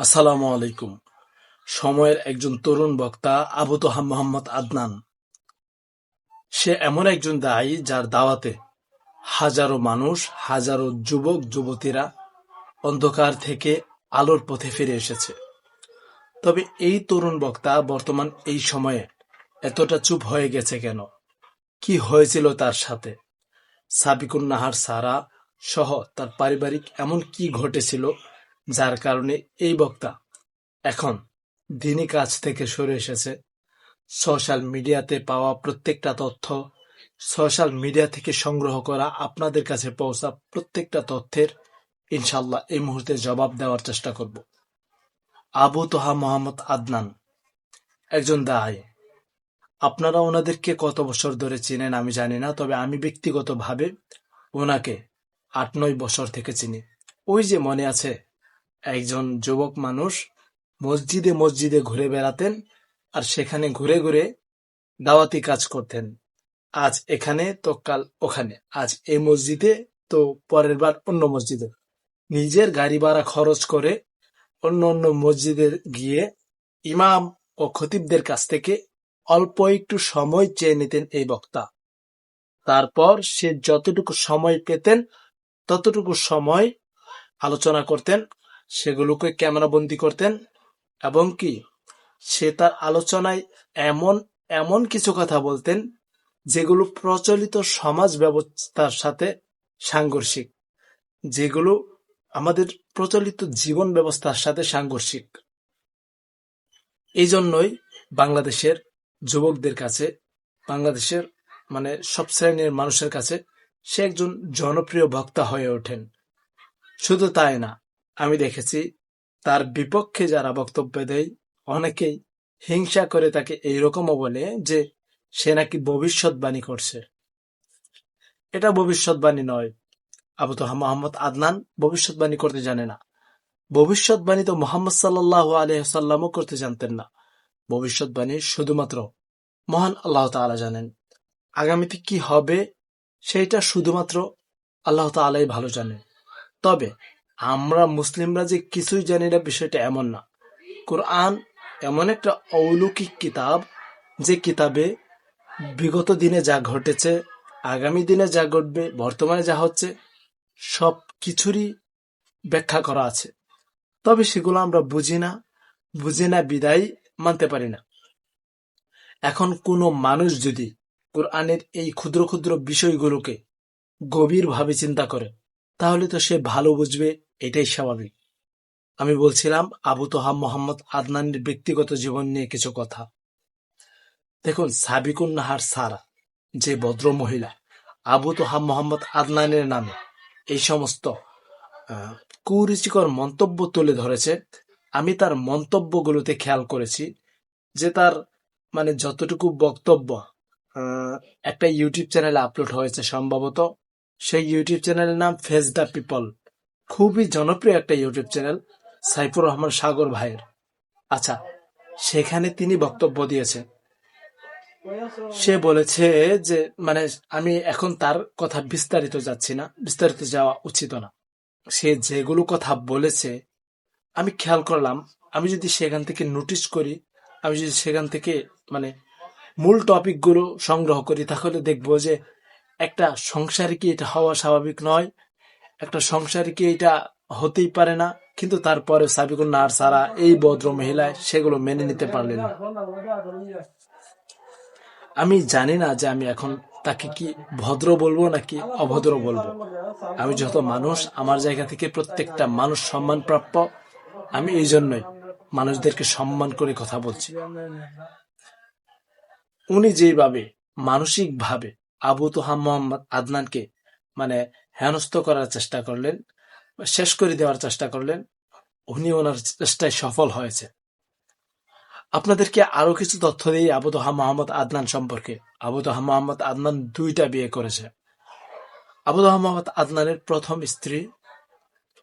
আসসালামু আলাইকুম। সময়ের একজন তরুণ বক্তা আবু তোহা মোহাম্মদ আদনান। সে এমন একজন দায়ী যার দাওয়াতে হাজারো মানুষ, হাজারো যুবক, যুবতীরা অন্ধকার থেকে আলোর পথে ফিরে এসেছে। তবে এই তরুণ বক্তা বর্তমান এই সময়ে এতটা চুপ হয়ে গেছে কেন? কি হয়েছিল তার সাথে? সাবিকুন নাহার সারা সহ তার পারিবারিক এমন কি ঘটেছিল? যার কারণে এই বক্তা এখন দিনই কাজ থেকে সরে এসেছে। সোশ্যাল মিডিয়াতে পাওয়া প্রত্যেকটা তথ্য সোশ্যাল মিডিয়া থেকে সংগ্রহ করা আপনাদের কাছে পৌঁছা প্রত্যেকটা তথ্যের ইনশাল্লাহ এই মুহূর্তে জবাব দেওয়ার চেষ্টা করব। আবু তোহা মোহাম্মদ আদনান, একজন দায়। আপনারা ওনাদেরকে কত বছর ধরে চিনেন আমি জানি না, তবে আমি ব্যক্তিগতভাবে ওনাকে আট নয় বছর থেকে চিনি। ওই যে মনে আছে একজন যুবক মানুষ মসজিদে মসজিদে ঘুরে বেড়াতেন আর সেখানে ঘুরে ঘুরে দাওয়াতি কাজ করতেন। আজ এখানে, তো কাল ওখানে। আজ এই মসজিদে, তো পরের বার অন্য মসজিদে। নিজের গাড়ি ভাড়া খরচ করে অন্য অন্য মসজিদে গিয়ে ইমাম ও খতিবদের কাছ থেকে অল্প একটু সময় চেয়ে নিতেন এই বক্তা। তারপর সে যতটুকু সময় পেতেন, ততটুকু সময় আলোচনা করতেন সেগুলোকে ক্যামেরাবন্দি করতেন এবং কি? সে তার আলোচনায় এমন এমন কিছু কথা বলতেন যেগুলো প্রচলিত সমাজ ব্যবস্থার সাথে সাংঘর্ষিক, যেগুলো আমাদের প্রচলিত জীবন ব্যবস্থার সাথে সাংঘর্ষিক। এই জন্যই বাংলাদেশের যুবকদের কাছে, বাংলাদেশের মানে সব শ্রেণির মানুষের কাছে সে একজন জনপ্রিয় বক্তা হয়ে ওঠেন। শুধু তাই না আমি দেখেছি, তার বিপক্ষে যারা বক্তব্য দেয়, অনেকেই হিংসা করে তাকে এইরকমও বলে যে সে নাকি ভবিষ্যৎবাণী করছে। এটা ভবিষ্যৎবাণী নয়। আবু তোহা মোহাম্মদ আদনান ভবিষ্যৎবাণী করতে জানে না। ভবিষ্যৎবাণী তো মোহাম্মদ সাল্লাহ আলহামও করতে জানতেন না। ভবিষ্যৎবাণী শুধুমাত্র মহান আল্লাহ তালা জানেন। আগামীতে কি হবে, সেইটা শুধুমাত্র আল্লাহ তালাই ভালো জানেন। তবে আমরা মুসলিমরা যে কিছুই জানি না, বিষয়টা এমন না। কোরআন এমন একটা অলৌকিক কিতাব, যে কিতাবে বিগত দিনে যা ঘটেছে, আগামী দিনে যা ঘটবে, বর্তমানে যা হচ্ছে, সব কিছুরই ব্যাখ্যা করা আছে। তবে সেগুলো আমরা বুঝি না বুঝি না, বিদায় মানতে পারি না। এখন কোনো মানুষ যদি কোরআনের এই ক্ষুদ্র ক্ষুদ্র বিষয়গুলোকে গভীরভাবে চিন্তা করে, তাহলে তো সে ভালো বুঝবে এটাই স্বাভাবিক। আমি বলছিলাম আবু তোহাম মোহাম্মদ আদনানের ব্যক্তিগত জীবন নিয়ে কিছু কথা। দেখুন সাবিকুন নাহার সারা, যে ভদ্র মহিলা, আবু তোহাম মোহাম্মদ আদনানের নামে এই সমস্ত কুরুচিকর মন্তব্য তুলে ধরেছে, আমি তার মন্তব্যগুলোতে খেয়াল করেছি যে তার মানে যতটুকু বক্তব্য একটা ইউটিউব চ্যানেলে আপলোড হয়েছে সম্ভবত, সেই ইউটিউব চ্যানেলের নাম ফেস দ্য পিপল। খুবই জনপ্রিয় একটা ইউটিউব চ্যানেল, সাইফুর রহমান সাগর ভাইয়ের। আচ্ছা সেখানে তিনি বক্তব্য দিয়েছেন। সে বলেছে যে মানে আমি এখন তার কথা বিস্তারিত যাচ্ছি না, বিস্তারিত যাওয়া উচিত না। সে যেগুলো কথা বলেছে, আমি খেয়াল করলাম, আমি যদি সেখান থেকে নোটিশ করি, আমি যদি সেখান থেকে মানে মূল টপিকগুলো সংগ্রহ করি, তাহলে দেখব যে একটা সংসারে কি এটা হওয়া স্বাভাবিক নয় একটা সংসারে কি এটা হতেই পারে না? কিন্তু তারপরে সাবিকুল নার সারা এই ভদ্র মহিলায় সেগুলো মেনে নিতে পারলেন আমি জানি না যে আমি এখন তাকে কি ভদ্র বলব নাকি অভদ্র বলব। আমি যত মানুষ, আমার জায়গা থেকে প্রত্যেকটা মানুষ সম্মান প্রাপ্য আমি এই জন্যই মানুষদেরকে সম্মান করে কথা বলছি। উনি যেভাবে মানসিকভাবে আবু তোহা মোহাম্মদ আদনানকে মানে হেনস্থ করার চেষ্টা করলেন, শেষ করে দেওয়ার চেষ্টা করলেন, উনি ওনার চেষ্টায় সফল হয়েছে। আপনাদেরকে আরও কিছু তথ্য দিই আবু তোহা মোহাম্মদ আদনান সম্পর্কে। আবু তোহা মোহাম্মদ আদনান দুইটা বিয়ে করেছে। আবু তোহা মোহাম্মদ আদনানের প্রথম স্ত্রী,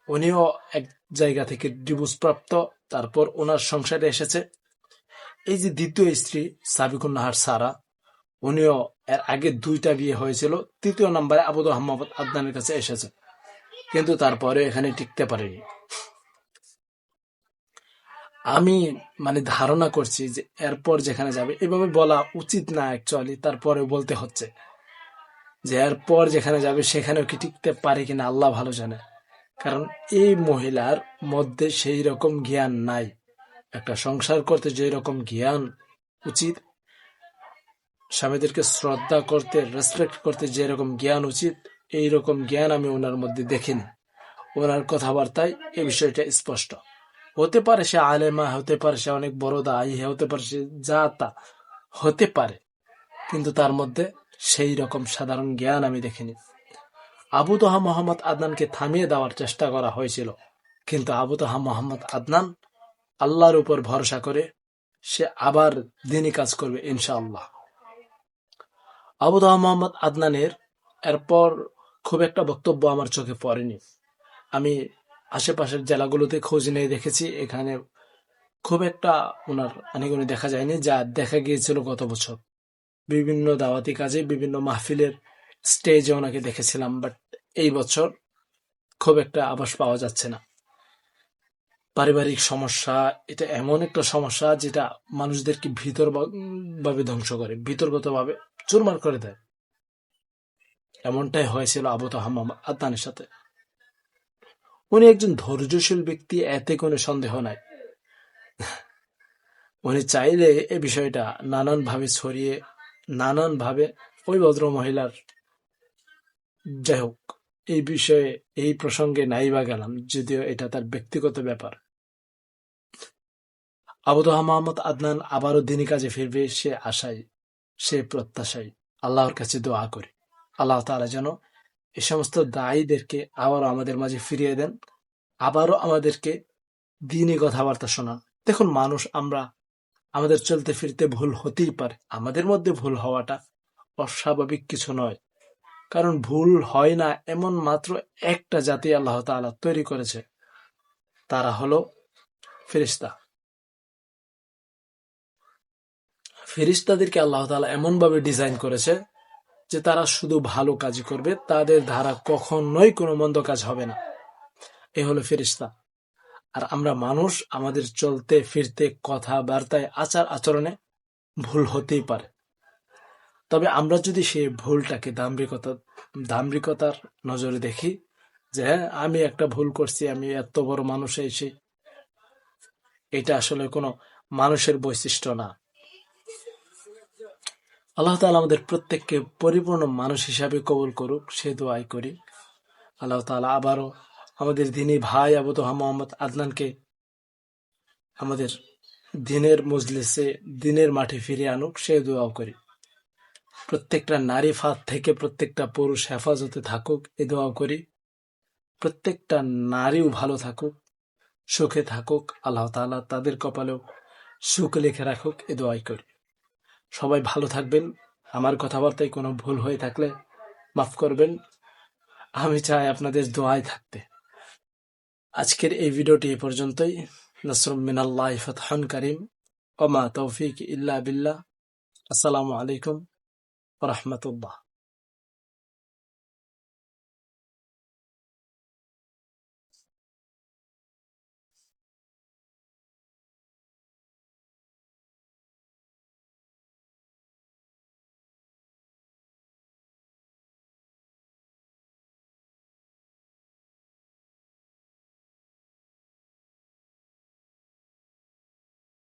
উনিও এক জায়গা থেকে ডিভোর্স প্রাপ্ত তারপর ওনার সংসারে এসেছে। এই যে দ্বিতীয় স্ত্রী সাবিকুন নাহার সারা উনিও এর আগে দুইটা বিয়ে হয়েছিল। তৃতীয় নম্বরে আবুদ আহমদ আদনানের কাছে এসেছে। কিন্তু তারপরে এখানে টিকতে পারেনি। আমি মানে ধারণা করছি যে এরপর যেখানে যাবে, এভাবে বলা উচিত না অ্যাকচুয়ালি তারপরে বলতে হচ্ছে। যে এরপর যেখানে যাবে, সেখানেও কি টিকতে পারে কিনা আল্লাহ ভালো জানে। কারণ এই মহিলার মধ্যে সেই রকম জ্ঞান নাই। একটা সংসার করতে যে রকম জ্ঞান উচিত স্বামীদেরকে শ্রদ্ধা করতে রেসপেক্ট করতে যে রকম জ্ঞান উচিত এই রকম জ্ঞান আমি ওনার মধ্যে দেখিনি। ওনার কথাবার্তায় এই বিষয়টা স্পষ্ট। হতে পারে সে আলেমা, হতে পারে সে অনেক বড় দায়ী, হতে পারে সে যা তা হতে পারে। কিন্তু তার মধ্যে সেই রকম সাধারণ জ্ঞান আমি দেখিনি। আবু তোহা মোহাম্মদ আদনানকে থামিয়ে দেওয়ার চেষ্টা করা হয়েছিল। কিন্তু আবু তোহা মোহাম্মদ আদনান আল্লাহর উপর ভরসা করে সে আবার দিনই কাজ করবে, ইনশাআল্লাহ। আবু তোহা মোহাম্মদ আদনানের এরপর খুব একটা বক্তব্য আমার চোখে পড়েনি। আমি আশেপাশের জেলাগুলোতে খোঁজ নিয়ে দেখেছি, এখানে খুব একটা ওনার আনিগুনি দেখা যায়নি, যা দেখা গিয়েছিল গত বছর। বিভিন্ন দাওয়াতি কাজে, বিভিন্ন মাহফিলের স্টেজে ওনাকে দেখেছিলাম বাট এই বছর খুব একটা আভাস পাওয়া যাচ্ছে না। পারিবারিক সমস্যা, এটা এমন একটা সমস্যা যেটা মানুষদেরকে ভিতর ভাবে ধ্বংস করে ভিতরগত ভাবে চুরমার করে দেয়। এমনটাই হয়েছিল আবু তাহাম্মা আদনানের সাথে। উনি একজন ধৈর্যশীল ব্যক্তি, এতে কোনো সন্দেহ নাই। উনি চাইলে এ বিষয়টা নানান ভাবে ছড়িয়ে নানান ভাবে ওই ভদ্র মহিলার যাই হোক, এই বিষয়ে, এই প্রসঙ্গে নাই বা গেলাম, যদিও এটা তার ব্যক্তিগত ব্যাপার। আবুদহা মোহাম্মদ আদনান আবারও দিনী কাজে ফিরবে, সে আশায়, সে প্রত্যাশায় আল্লাহর কাছে দোয়া করে। আল্লাহ তালা যেন এ সমস্ত দায়ীদেরকে আবারও আমাদের মাঝে ফিরিয়ে দেন, আবারও আমাদেরকে দিনই কথাবার্তা শোনান। দেখুন, মানুষ আমরা, আমাদের চলতে ফিরতে ভুল হতেই পারে। আমাদের মধ্যে ভুল হওয়াটা অস্বাভাবিক কিছু নয়। কারণ ভুল হয় না এমন মাত্র একটা জাতি আল্লাহ তাআলা তৈরি করেছে, তারা হলো ফেরিস্তা ফেরিস্তাদেরকে আল্লাহ তালা এমনভাবে ডিজাইন করেছে যে তারা শুধু ভালো কাজই করবে, তাদের ধারা কখনোই কোনো মন্দ কাজ হবে না। এ হলো ফেরিস্তা। আর আমরা মানুষ, আমাদের চলতে, ফিরতে, কথাবার্তায়, আচার আচরণে ভুল হতেই পারে। তবে আমরা যদি সেই ভুলটাকে দাম্ভিকতা, দাম্ভিকতার নজরে দেখি যে হ্যাঁ আমি একটা ভুল করছি, আমি এত বড় মানুষ এসে এটা আসলে কোনো মানুষের বৈশিষ্ট্য না। আল্লাহ তালা আমাদের প্রত্যেককে পরিপূর্ণ মানুষ হিসাবে কবুল করুক, সে দোয়াই করি। আল্লাহ তালা আবারও আমাদের দিনী ভাই আবু তোহা মোহাম্মদ আদনানকে আমাদের দিনের মজলিসে, দিনের মাঠে ফিরিয়ে আনুক, সে দোয়াও করি। প্রত্যেকটা নারী ফাঁদ থেকে প্রত্যেকটা পুরুষ হেফাজতে থাকুক, এ দোয়াও করি। প্রত্যেকটা নারীও ভালো থাকুক, সুখে থাকুক, আল্লাহ তালা তাদের কপালেও সুখ লিখে রাখুক, এ দোয়াই করি। সবাই ভালো থাকবেন। আমার কথাবার্তায় কোনো ভুল হয়ে থাকলে মাফ করবেন। আমি চাই আপনাদের দোয়ায় থাকতে। আজকের এই ভিডিওটি এ পর্যন্তই। নসরুম মিনাল্লাহ ফতহান করিম। ওমা তৌফিক ইল্লা বিল্লাহ। আসসালামু আলাইকুম রহমতুল্লাহ।